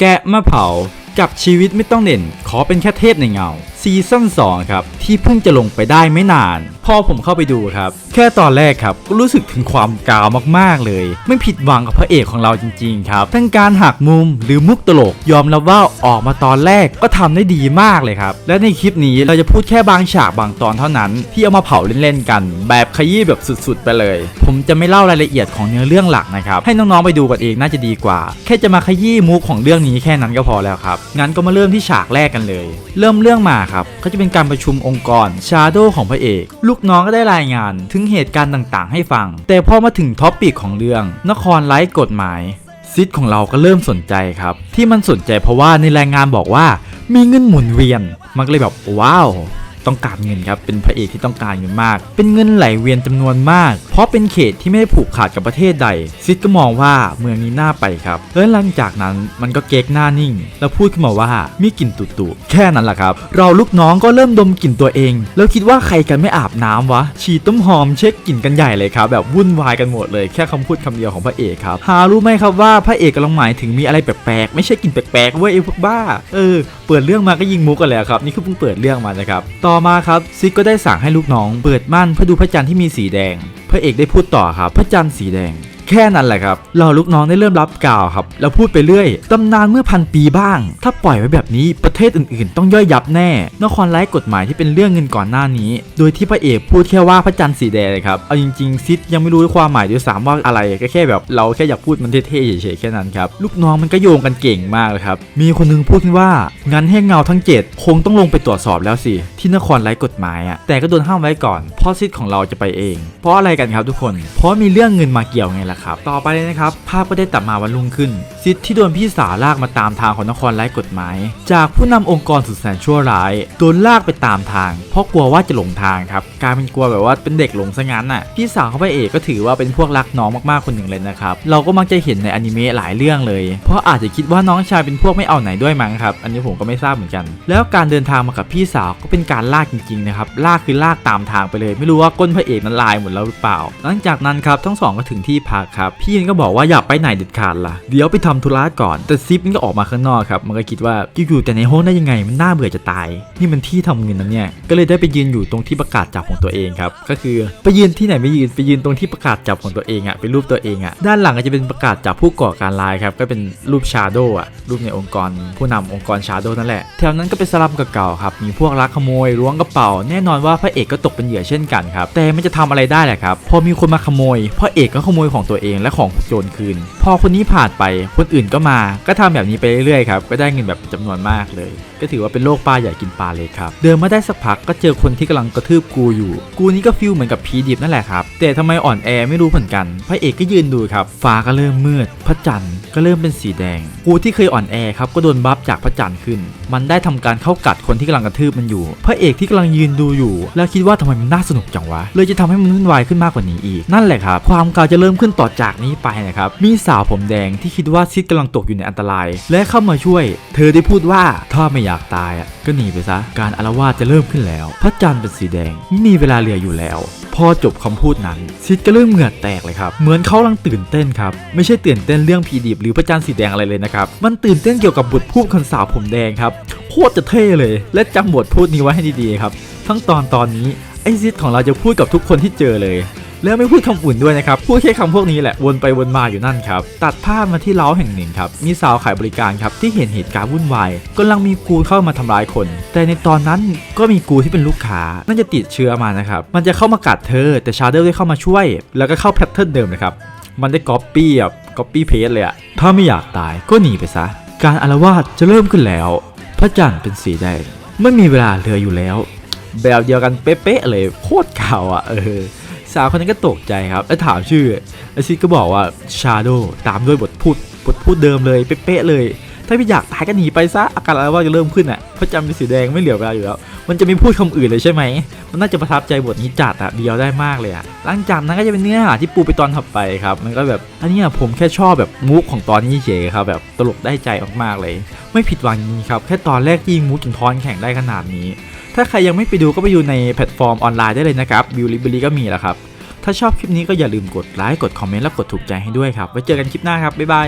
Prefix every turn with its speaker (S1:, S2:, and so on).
S1: แกะมะเผากับชีวิตไม่ต้องเด่น ขอเป็นแค่เทพในเงา ซีซั่น2ครับที่เพิ่งจะลงไปได้ไม่นาน พอผมเข้าไปดูครับ แค่ตอนแรกครับก็รู้สึกถึงความกาวมากๆเลย ไม่ผิดหวังกับพระเอกของเราจริงๆครับทั้งการหักมุมหรือมุกตลก ยอมรับว่าออกมาตอนแรกก็ทำได้ดีมากเลยครับ และในคลิปนี้เราจะพูดแค่บางฉากบางตอนเท่านั้น ที่เอามาเผาเล่นๆกัน แบบขยี้แบบสุดๆ ไปเลย ผมจะไม่เล่ารายละเอียดของเนื้อเรื่องหลักนะครับให้น้องๆไปดูกันเองน่าจะดีกว่า แค่จะมาขยี้มุกของเรื่องนี้แค่นั้นก็พอแล้วครับงั้นก็มาเริ่มที่ฉากแรกกันเลย เริ่มเรื่องมาครับก็จะเป็นการประชุมองค์กรชาโดของพระเอก ลูกน้องก็ได้รายงานถึงเหตุการณ์ต่างๆ ให้ฟัง แต่พอมาถึงท็อปปิกของเรื่อง นครไร้กฎหมายซิดของเราก็เริ่มสนใจครับ ที่มันสนใจเพราะว่าในรายงานบอกว่ามีเงินหมุนเวียน มันก็เลยแบบว้าว ต้องการเงินครับเป็นพระเอกที่ต้องการเงินมาก เป็นเงินไหลเวียนจำนวนมาก เพราะเป็นเขตที่ไม่ได้ผูกขาดกับประเทศใด ซิดก็มองว่าเมืองนี้น่าไปครับแล้วหลังจากนั้นมันก็เก๊กหน้านิ่ง แล้วพูดขึ้นมาว่ามีกลิ่นตุ่ๆแค่นั้นแหละครับ เราลูกน้องก็เริ่มดมกลิ่นตัวเอง แล้วคิดว่าใครกันไม่อาบน้ำวะ ฉีดต้มหอมเช็คกลิ่นกันใหญ่เลยครับแบบวุ่นวายกันหมดเลยแค่คำพูดคำเดียวของพระเอกครับหารู้ไหมครับว่าพระเอกกำลังหมายถึงมีอะไรแปลกๆไม่ใช่กลิ่นแปลกๆเว้ยไอ้พวกบ้า เออ เปิดเรื่องมาก็ยิงมุกกันแล้วครับนี่คือเพิ่งเปิดเรื่องมานะครับต่ออมาครับซิกก็ได้สั่งให้ลูกน้อง เปิดม่านเพื่อดูพระจันทร์ที่มีสีแดง พระเอกได้พูดต่อครับ พระจันทร์สีแดง แค่นั้นแหละครับเราลูกน้องได้เริ่มรับกล่าวครับ แล้วพูดไปเรื่อยตำนานเมื่อพันปีบ้าง ถ้าปล่อยไว้แบบนี้ประเทศอื่นๆ ต้องย่อยยับแน่นครไร้กฎหมายที่เป็นเรื่องเงินก่อนหน้านี้ โดยที่พระเอกพูดแค่ว่าพระจันทร์สีแดงเลยครับเอาจริงๆซิดยังไม่รู้ความหมายด้วยซ้ำว่าอะไรก็แค่แบบเราแค่อยากพูดมันเท่ๆเฉยๆแค่นั้นครับลูกน้องมันก็โยงกันเก่งมากเลยครับมีคนหนึงพูดขึ้นว่างั้นให้เงาทั้งเจ็ดคงต้องลงไปตรวจสอบแล้วสิที่นครไร้กฎหมายอะแต่ก็โดนห้ามไว้ก่อนเพราะซิดของเราจะไปเอง เพราะอะไรกันครับทุกคน เพราะมีเรื่องเงินมาเกี่ยวไงล่ะครับ ต่อไปเลยนะครับ ภาพก็ได้ตัดมาวันรุ่งขึ้น ซิดที่โดนพี่สาวลากมาตามทางของนครไร้กฎหมาย จากผู้นำองค์กรสุดแสนชั่วร้ายโดนลากไปตามทาง เพราะกลัวว่าจะหลงทางครับกลายเป็นกลัวแบบว่าเป็นเด็กหลงซะงั้นน่ะพี่สาวเขาพระเอกก็ถือว่าเป็นพวกรักน้องมากๆคนหนึ่งเลยนะครับเราก็มักจะเห็นในอนิเมะหลายเรื่องเลย เพราะอาจจะคิดว่าน้องชายเป็นพวกไม่เอาไหนด้วยมั้งครับอันนี้ผมก็ไม่ทราบเหมือนกัน แล้วการเดินทางมากับพี่สาวก็เป็นการลากจริงๆนะครับลากคือลากตามทางไปเลย ไม่รู้ว่าก้นพระเอกนั้นลายหมดแล้วหรือเปล่า หลังจากนั้นครับทั้งสองก็ถึงที่พักครับพี่เอ็นก็บอกว่าอย่าไปไหนเด็ดขาดล่ะเดี๋ยวไปทำธุระก่อน แต่ซิปมันก็ออกมาข้างนอกครับ มันก็คิดว่าอยู่ๆแต่ในห้องได้ยังไง มันน่าเบื่อจะตาย นี่มันที่ทำเงินนะเนี่ย ก็เลยได้ไปยืนอยู่ตรงที่ประกาศจับของตัวเองครับ ก็คือไปยืนที่ไหนไม่ยืน ไปยืนตรงที่ประกาศจับของตัวเองอะเป็นรูปตัวเองอะด้านหลังก็จะเป็นประกาศจับผู้ก่อการร้ายครับ ก็เป็นรูปชาโดอะรูปในองค์กร ผู้นำองค์กรชาโดนั่นแหละ แถวนั้นก็เป็นสลัมเก่าๆครับ มีพวกลักขโมยล้วงกระเป๋า แน่นอนว่าพระเอกก็ตกเป็นเหยื่อเช่นกันครับ แต่มันจะทำอะไรได้แหละครับ พอมีคนมาขโมย พระเอกก็ขโมยของตัวเองและของโจรคืน พอคนนี้ผ่านไปคนอื่นก็มา ก็ทำแบบนี้ไปเรื่อยๆครับ ก็ได้เงินแบบจำนวนมากเลย ก็ถือว่าเป็นโรคปลาใหญ่กินปลาเล็กครับ เดินมาได้สักพักก็เจอคนที่กำลังกระทืบกูอยู่ กูนี่ก็ฟิลเหมือนกับผีดิบนั่นแหละครับ แต่ทำไมอ่อนแอไม่รู้เหมือนกัน พระเอกก็ยืนดูครับ ฟ้าก็เริ่มมืด พระจันทร์ก็เริ่มเป็นสีแดง กูที่เคยอ่อนแอครับ ก็โดนบัฟจากพระจันทร์ขึ้น มันได้ทำการเข้ากัดคนที่กำลังกระทืบมันอยู่ พระเอกที่กำลังยืนดูอยู่ แล้วคิดว่าทำไมมันน่าสนุกจังวะ เลยจะทำให้มันวุ่นวายขึ้นมากกว่านี้อีก นั่นแหละครับ ความกาวจะเริ่มขึ้นต่อจากนี้ไปนะครับ มีสาวผมแดงที่คิดว่าซิดกำลังตกอยู่ในอันตราย และเข้ามาช่วย เธอได้พูดว่าถ้าไม่อยากตายอะก็หนีไปซะ การอารวาสจะเริ่มขึ้นแล้ว พระจันทร์เป็นสีแดงม่มีเวลาเหลืออยู่แล้ว พอจบคำพูดนั้นซิดก็เริ่มเหงื่อแตกเลยครับ เหมือนเขากำลังตื่นเต้นครับ ไม่ใช่ตื่นเต้นเรื่องผีดิบหรือพระจันทร์สีแดงอะไรเลยนะครับ มันตื่นเต้นเกี่ยวกับบทพูดคนสาวผมแดงครับ โคตรจะเท่เลย และจำบทพูดนี้ไว้ให้ดีๆครับ ทั้งตอนตอนนี้ไอซิดของเราจะพูดกับทุกคนที่เจอเลย แล้วไม่พูดคำอื่นด้วยนะครับ พูดแค่คำพวกนี้แหละ วนไปวนมาอยู่นั่นครับ ตัดภาพมาที่เล้าแห่งหนึ่งครับ มีสาวขายบริการครับ ที่เห็นเหตุการณ์วุ่นวายกำลังมีกูเข้ามาทำร้ายคน แต่ในตอนนั้นก็มีกูที่เป็นลูกค้า น่าจะติดเชื้อมานะครับ มันจะเข้ามากัดเธอ แต่ชาเดอร์ได้เข้ามาช่วย แล้วก็เข้าแพทเทิร์นเดิมนะครับ มันได้ก๊อปปี้แบบก๊อปปี้เพจเลยอะถ้าไม่อยากตายก็หนีไปซะ การอารวาสจะเริ่มขึ้นแล้ว พระจันทร์เป็นสีแดงไม่มีเวลาเหลืออยู่แล้ว แบบเดียวกันเป๊ะๆเลยโคตรเก่าอะเออ สาวคนนั้นก็ตกใจครับแล้วถามชื่อไอซิดก็บอกว่าชาโดตามด้วยบทพูดบทพูดเดิมเลยเป๊ะเลย ถ้าไม่อยากตายก็หนีไปซะอาการอะไรว่าจะเริ่มขึ้นอะพระจันทร์เป็นสีแดงไม่เหลือเวลาอยู่แล้วมันจะไม่พูดคำอื่นเลยใช่ไหมมันน่าจะประทับใจบทนี้จัดอะเดียวได้มากเลยอะหลังจากนั้นก็จะเป็นเนื้อหาที่ปูไปตอนถัดไปครับมันก็แบบอันนี้ผมแค่ชอบแบบมุกของตอนนี้เฉยครับแบบตลกได้ใจมากๆเลย ไม่ผิดหวังจริงครับแค่ตอนแรกยิงมุกจนทอนแข่งได้ขนาดนี้ ถ้าใครยังไม่ไปดูก็ไปดูในแพลตฟอร์มออนไลน์ได้เลยนะครับบิวลิบลีก็มีแล้วครับถ้าชอบคลิปนี้ก็อย่าลืมกดไลค์กดคอมเมนต์และกดถูกใจให้ด้วยครับไว้เจอกันคลิปหน้าครับบ๊ายบาย